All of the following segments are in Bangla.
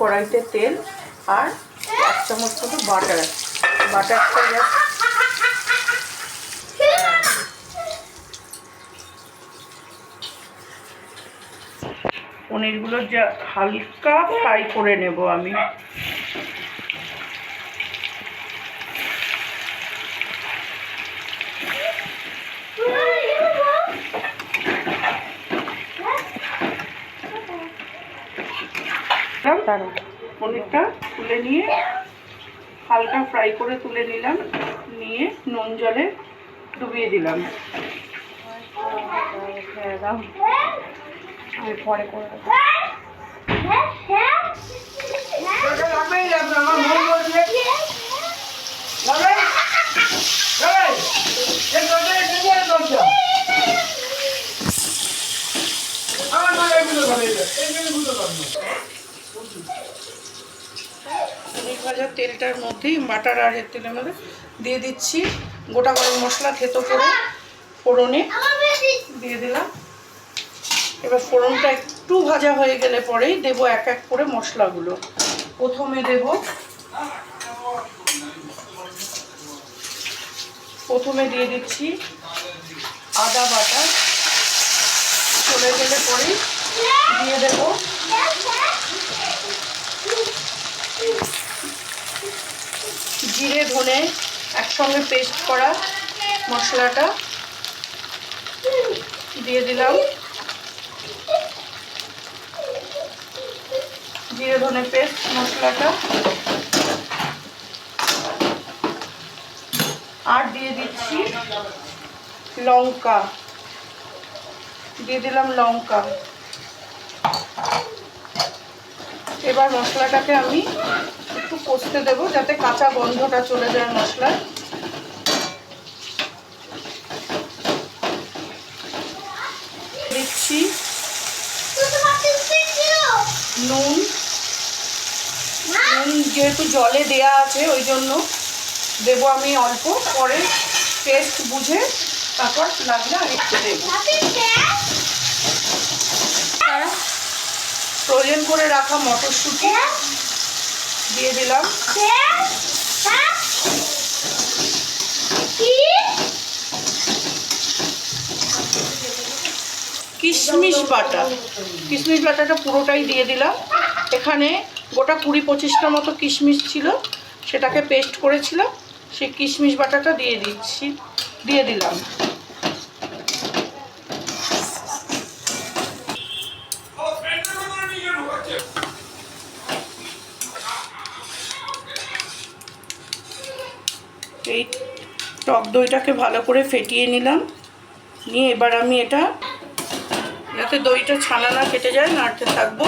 কড়াইতে তেল আর এক চামচ মতো বাটার বাটারটা জাস্ট পনিরগুলো যা হালকা ফ্রাই করে নেব আমি। পনিরটা তুলে নিয়ে হালকা ফ্রাই করে তুলে নিলাম, নিয়ে নুন জলে ডুবিয়ে দিলাম আমি পরে করে দেবো। ভাজার তেলটার মধ্যেই, বাটার আর এর তেলের মধ্যে দিয়ে দিচ্ছি। গোটা গরম মশলা থেতো করে ফোড়নে দিয়ে দিলাম। এবার ফোড়নটা একটু ভাজা হয়ে গেলে পরেই দেবো এক এক করে মশলাগুলো। প্রথমে দেব, প্রথমে দিয়ে দিচ্ছি আদা বাটা। চলে গেলে পরেই দিয়ে দেবো জিরে, ধনে একসঙ্গে পেস্ট করা মশলাটা দিয়ে দিলাম। জিরে, ধনে পেস্ট মশলাটা। আর দিয়ে দিচ্ছি লঙ্কা। দিয়ে দিলাম লঙ্কা। এবার মশলাটাকে আমি একটু কষতে দেবো যাতে কাঁচা গন্ধটা চলে যায় মশলার দিচ্ছি নুন। নুন যেহেতু জলে দেয়া আছে, ওই জন্য দেবো আমি অল্প। পরে টেস্ট বুঝে তারপর লাগলে আর একটু দেবো। ফ্রোজেন করে রাখা মটরশুঁটি। দিয়ে দিলাম। কিশমিশ বাটা। কিশমিশ বাটাটা পুরোটাই দিয়ে দিলাম। এখানে গোটা কুড়ি পঁচিশটা মতো কিশমিশ ছিল, সেটাকে পেস্ট করেছিলাম। সেই কিশমিশ বাটাটা দিয়ে দিচ্ছি, দিয়ে দিলাম। এই টক দইটাকে ভালো করে ফেটিয়ে নিলাম। নিয়ে এবার আমি এটা, যাতে দইটা ছানা না কেটে যায়, নাড়তে থাকব।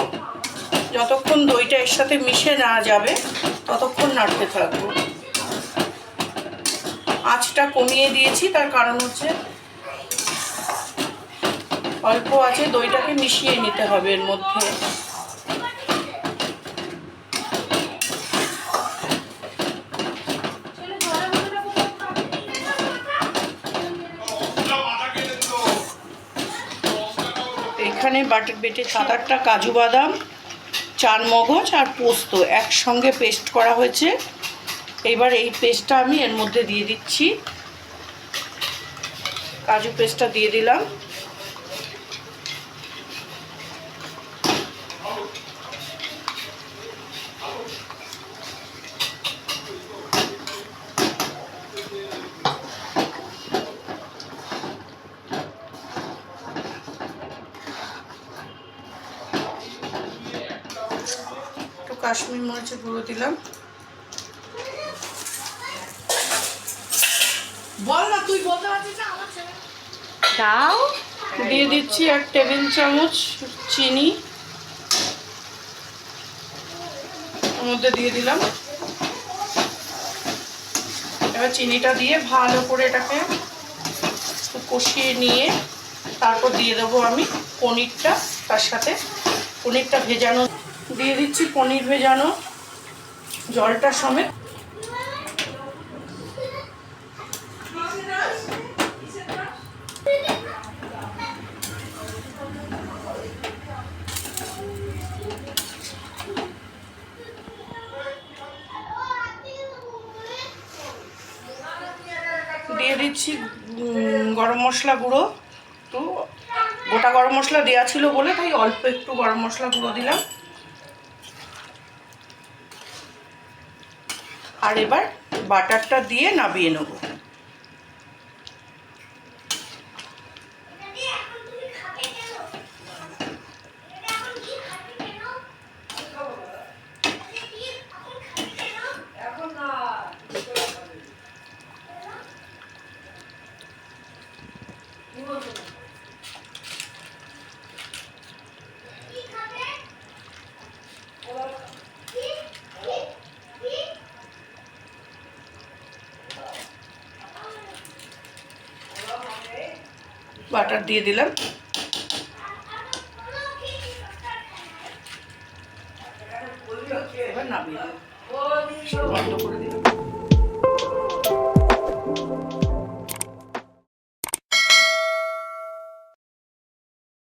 যতক্ষণ দইটা এর সাথে মিশে না যাবে, ততক্ষণ নাড়তে থাকব। আঁচটা কমিয়ে দিয়েছি, তার কারণ হচ্ছে অল্প আছে, দইটাকে মিশিয়ে নিতে হবে এর মধ্যে। এখানে বাটের বেটে সাত আটটা কাজু বাদাম, চার মগজ আর পোস্ত একসঙ্গে পেস্ট করা হয়েছে। এবার এই পেস্টটা আমি এর মধ্যে দিয়ে দিচ্ছি। কাজু পেস্টটা দিয়ে দিলাম। কাশ্মীর মরিচের গুঁড়ো দিলাম। বল না তুই বলতে পারছিস না আমার ছেলে। দাও দিয়ে দিচ্ছি এক টেবিল চামচ চিনি। মধ্যে দিয়ে দিলাম। এবার চিনিটা দিয়ে ভালো করে এটাকে কষিয়ে নিয়ে তারপর দিয়ে দেবো আমি পনিরটা তার সাথে। পনিরটা ভেজানো দিয়ে দিচ্ছি পনির ভেজানো, জলটা সমেত। দিয়ে দিচ্ছি গরম মশলা গুঁড়ো। তো গোটা গরম মশলা দেওয়া ছিল বলে, তাই অল্প একটু গরম মশলা গুঁড়ো দিলাম। আর এবার বাটারটা দিয়ে নাবিয়ে নেব। বাটার দিয়ে দিলাম। এবার নামিয়ে দিলাম। বন্ধ করে দিলাম।